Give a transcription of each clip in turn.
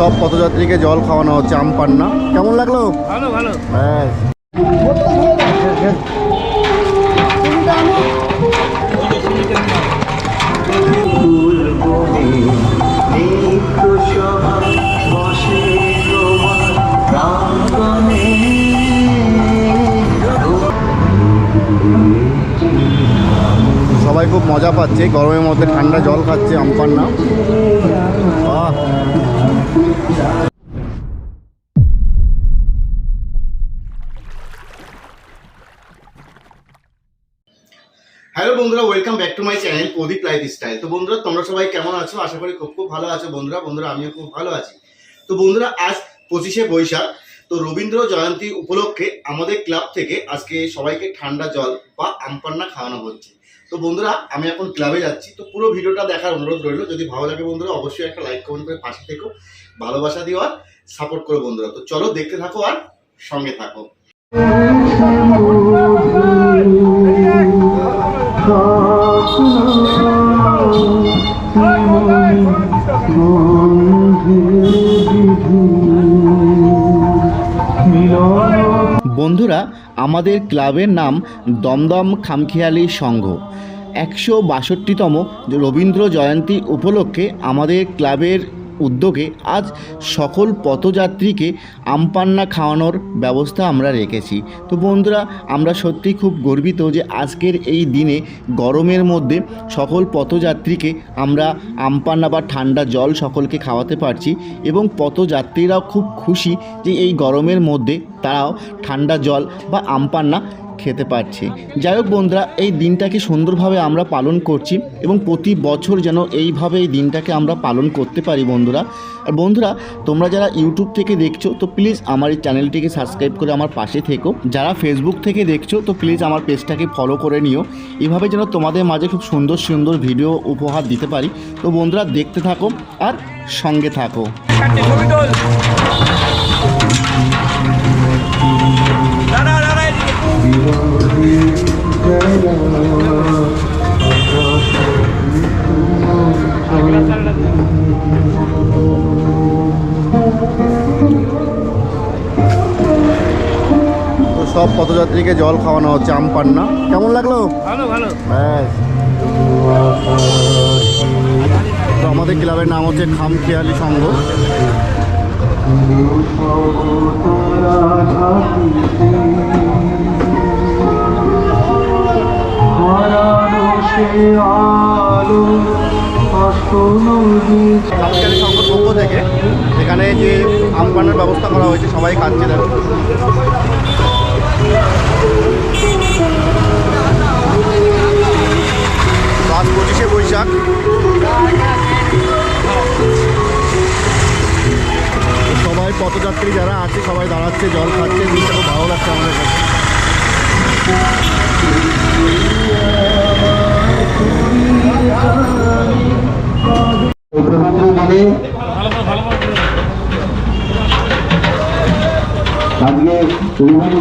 সব পথযাত্রীকে জল খাওয়ানো হচ্ছে আম পান্না। কেমন লাগল? ভালো ভালো। ব্যাস সবাই খুব মজা পাচ্ছে, গরমের মধ্যে ঠান্ডা জল খাচ্ছে আম পান্না আহ হ্যালো বন্ধুরা welcome back to my channel Pradeep lifestyle তো বন্ধুরা, তোমরা সবাই কেমন আছো? আশা করি খুব খুব ভালো আছো বন্ধুরা। বন্ধুরা, আমিও খুব ভালো আছি। তো বন্ধুরা, আজ পঁচিশে বৈশাখ। তো রবীন্দ্র জয়ন্তী উপলক্ষে আমাদের ক্লাব থেকে আজকে সবাইকে ঠান্ডা জল বা আমপান্না খাওয়ানো হচ্ছে। তো বন্ধুরা, আমি এখন ক্লাবে যাচ্ছি। তো পুরো ভিডিওটা দেখার অনুরোধ রইল। যদি ভালো লাগে বন্ধুরা, অবশ্যই একটা লাইক কমেন্ট করে পাশে থেকো। ভালোবাসা দিও আর সাপোর্ট করো বন্ধুরা। তো চলো দেখতে থাকো আর সঙ্গে থাকো। বন্ধুরা আমাদের ক্লাবের নাম দমদম খামখেয়ালি সংঘ। একশো বাষট্টিতম রবীন্দ্র জয়ন্তী উপলক্ষে আমাদের ক্লাবের উদ্যোগে আজ সকল পথযাত্রীকে আমপান্না খাওয়ানোর ব্যবস্থা আমরা রেখেছি। তো বন্ধুরা, আমরা সত্যি খুব গর্বিত যে আজকের এই দিনে গরমের মধ্যে সকল পথযাত্রীকে আমরা আমপান্না বা ঠান্ডা জল সকলকে খাওয়াতে পারছি এবং পথযাত্রীরাও খুব খুশি যে এই গরমের মধ্যে তারাও ঠান্ডা জল বা আমপান্না খেতে পারছি। যাই হোক বন্ধুরা, এই দিনটাকে সুন্দরভাবে আমরা পালন করছি এবং প্রতি বছর যেন এইভাবে এই দিনটাকে আমরা পালন করতে পারি বন্ধুরা। আর বন্ধুরা, তোমরা যারা ইউটিউব থেকে দেখছ, তো প্লিজ আমার এই চ্যানেলটিকে সাবস্ক্রাইব করে আমার পাশে থেকো। যারা ফেসবুক থেকে দেখছ, তো প্লিজ আমার পেজটাকে ফলো করে নিও। এভাবে যেন তোমাদের মাঝে খুব সুন্দর সুন্দর ভিডিও উপহার দিতে পারি। তো বন্ধুরা, দেখতে থাকো আর সঙ্গে থাকো। সব পথযাত্রীকে জল খাওয়ানো হচ্ছে আম পান্না। কেমন লাগল? ভালো ভালো। ব্যাস। তো আমাদের ক্লাবের নাম হচ্ছে খামখেয়ালি সংঘ। খামখেয়ালি সংঘর পক্ষ থেকে এখানে যে আম পান্নার ব্যবস্থা করা হয়েছে, সবাই খাচ্ছে দেখো। আজ পঁচিশে বৈশাখ। সবাই পথযাত্রী যারা আছে, সবাই দাঁড়াচ্ছে জল খাচ্ছে।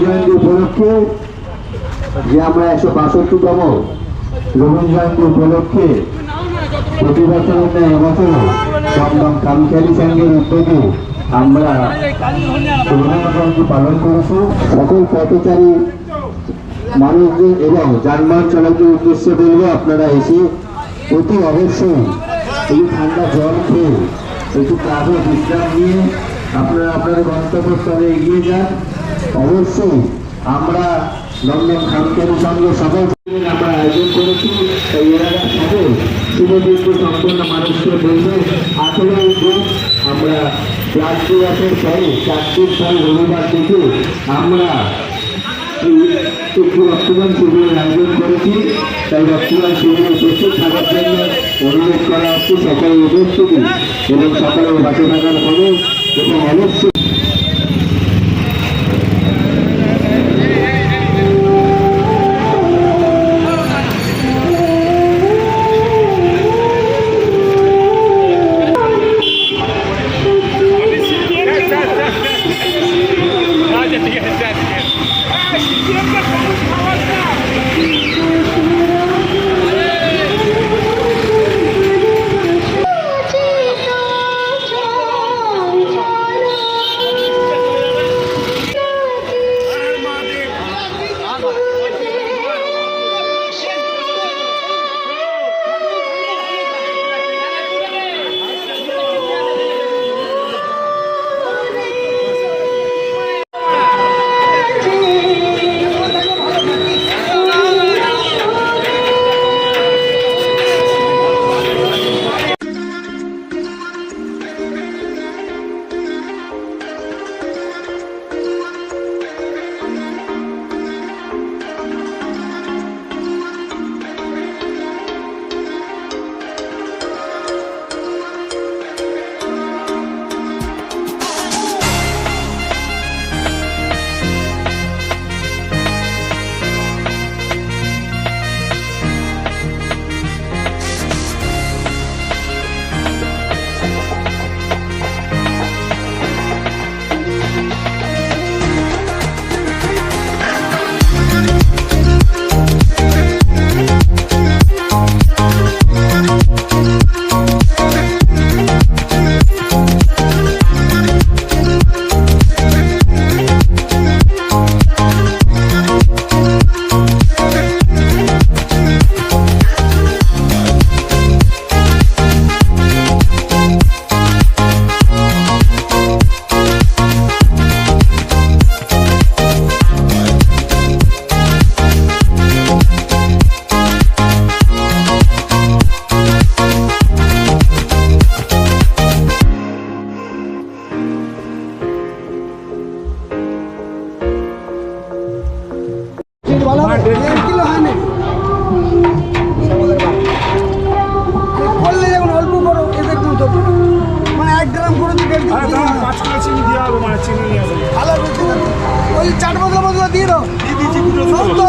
জয়ন্তী উপলক্ষে যে আমরা একশো বাষট্টিতম রবীন্দ্র জয়ন্তী উপলক্ষে আমরা পালন মানুষদের এবং যানবাহন চালকের উদ্দেশ্যে বলব, আপনারা এসে অতি অবশ্যই এই ঠান্ডা জল খেয়ে একটু কাজে বিশ্রাম নিয়ে আপনারা আপনাদের গন্তব্যস্থলে এগিয়ে যান। অবশ্যই আমরা লন্ডন খামকের সঙ্গে সকল আমরা আয়োজন করেছি, তাই এরা মানুষকে বলবে আঠেরোই জুন আমরা প্লাস্টিকের পরে চারটির পরে রবিবার থেকে আমরা একটু রক্তদান শিবিরের আয়োজন করেছি। তাই রক্তদান শিবিরে উপস্থিত থাকার জন্য অনুরোধ করা হচ্ছে সকলে উপস্থিতি এবং সকলের বাসে থাকার হবে এবং অবশ্যই করলে যেমন অল্প করো এতে একটু তো মানে এক গ্রাম করে তো দেড় চিনি দিয়ে হবে মানে চিনি নিয়ে আসবে। ভালো ওই চাট বদলা বদলা দিয়ে দাও। সব তো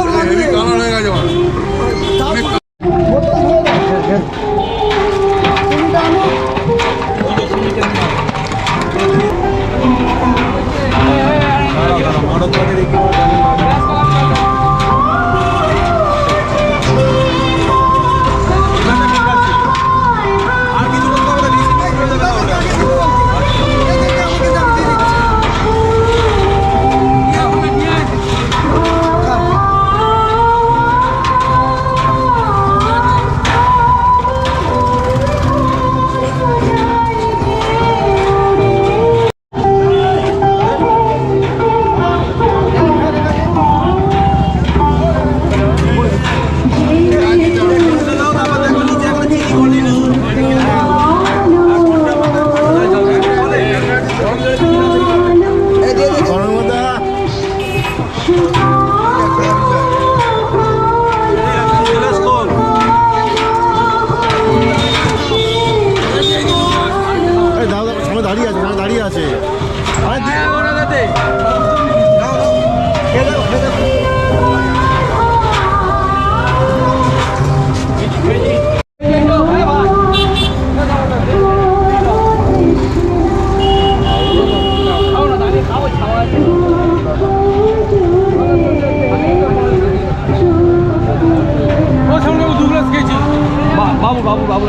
বাবু বাবু।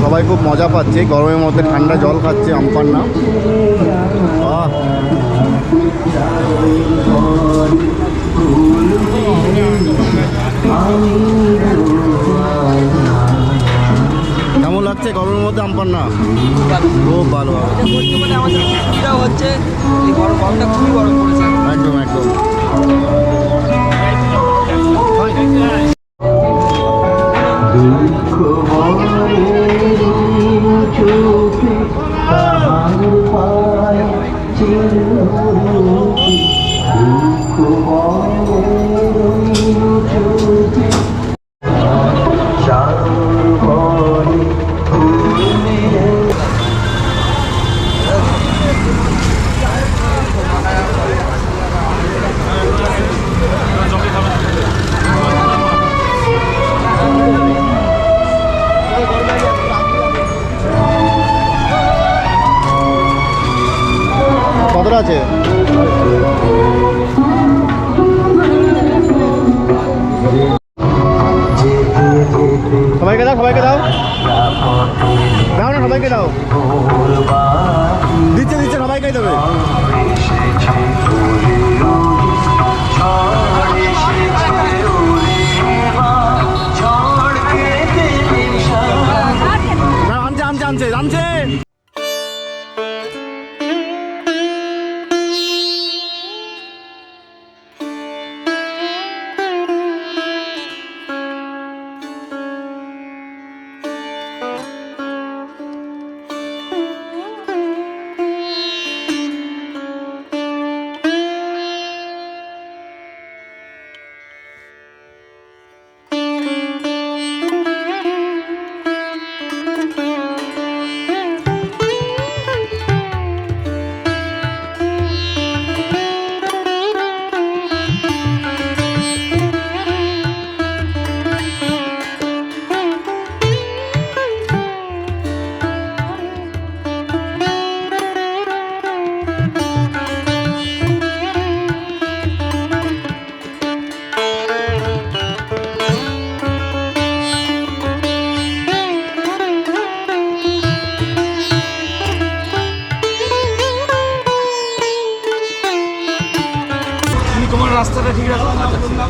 সবাই খুব মজা পাচ্ছে গরমের মধ্যে ঠান্ডা জল খাচ্ছে আমপান না আমপান না খুব ভালো বর্তমানে আমাদের সুবিধা হচ্ছে এই গরম গরমটা খুবই গরম পড়েছে। একদম একদম। দুঃখ আছে। সবাইকে দাও সবাইকে দাও। দাও না, সবাইকে দাও। দিচ্ছে দিচ্ছে সবাইকে দেবে। আনছে আনছে আনছে।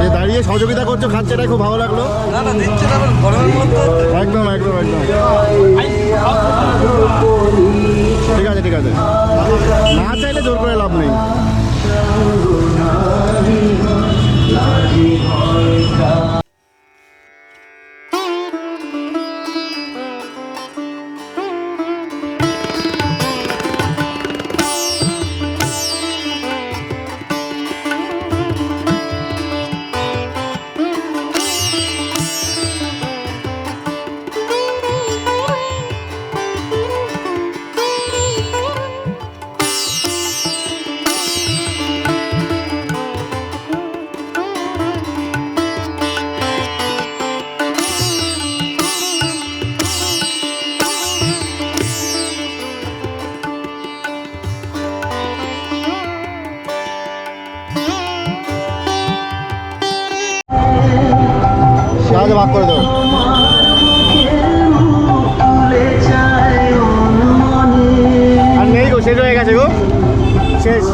যে দাঁড়িয়ে সহযোগিতা করছ খাচ্ছে এটা খুব ভালো লাগল। একদম একদম একদম। আছে ঠিক আছে। না চাইলে জোর করে লাভ নেই। সাহায্য ভাগ করে দেবো আর নেই গো শেষ হয়ে গেছে গো। শেষ।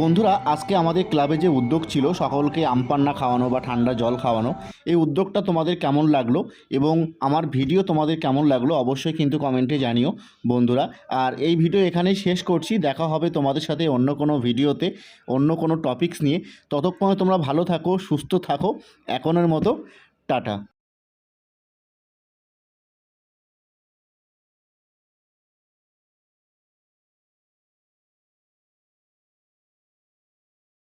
বন্ধুরা, আজকে আমাদের ক্লাবে যে উদ্যোগ ছিল, সকলকে আমপান্না খাওয়ানো বা ঠান্ডা জল খাওয়ানো, এই উদ্যোগটা তোমাদের কেমন লাগল এবং আমার ভিডিও তোমাদের কেমন লাগল অবশ্যই কিন্তু কমেন্টে জানিও বন্ধুরা। আর এই ভিডিও এখানেই শেষ করছি, দেখা হবে তোমাদের সাথে অন্য কোনো ভিডিওতে, অন্য কোনো টপিকস নিয়ে। ততক্ষণে তোমরা ভালো থাকো, সুস্থ থাকো, এখনের মতো টাটা।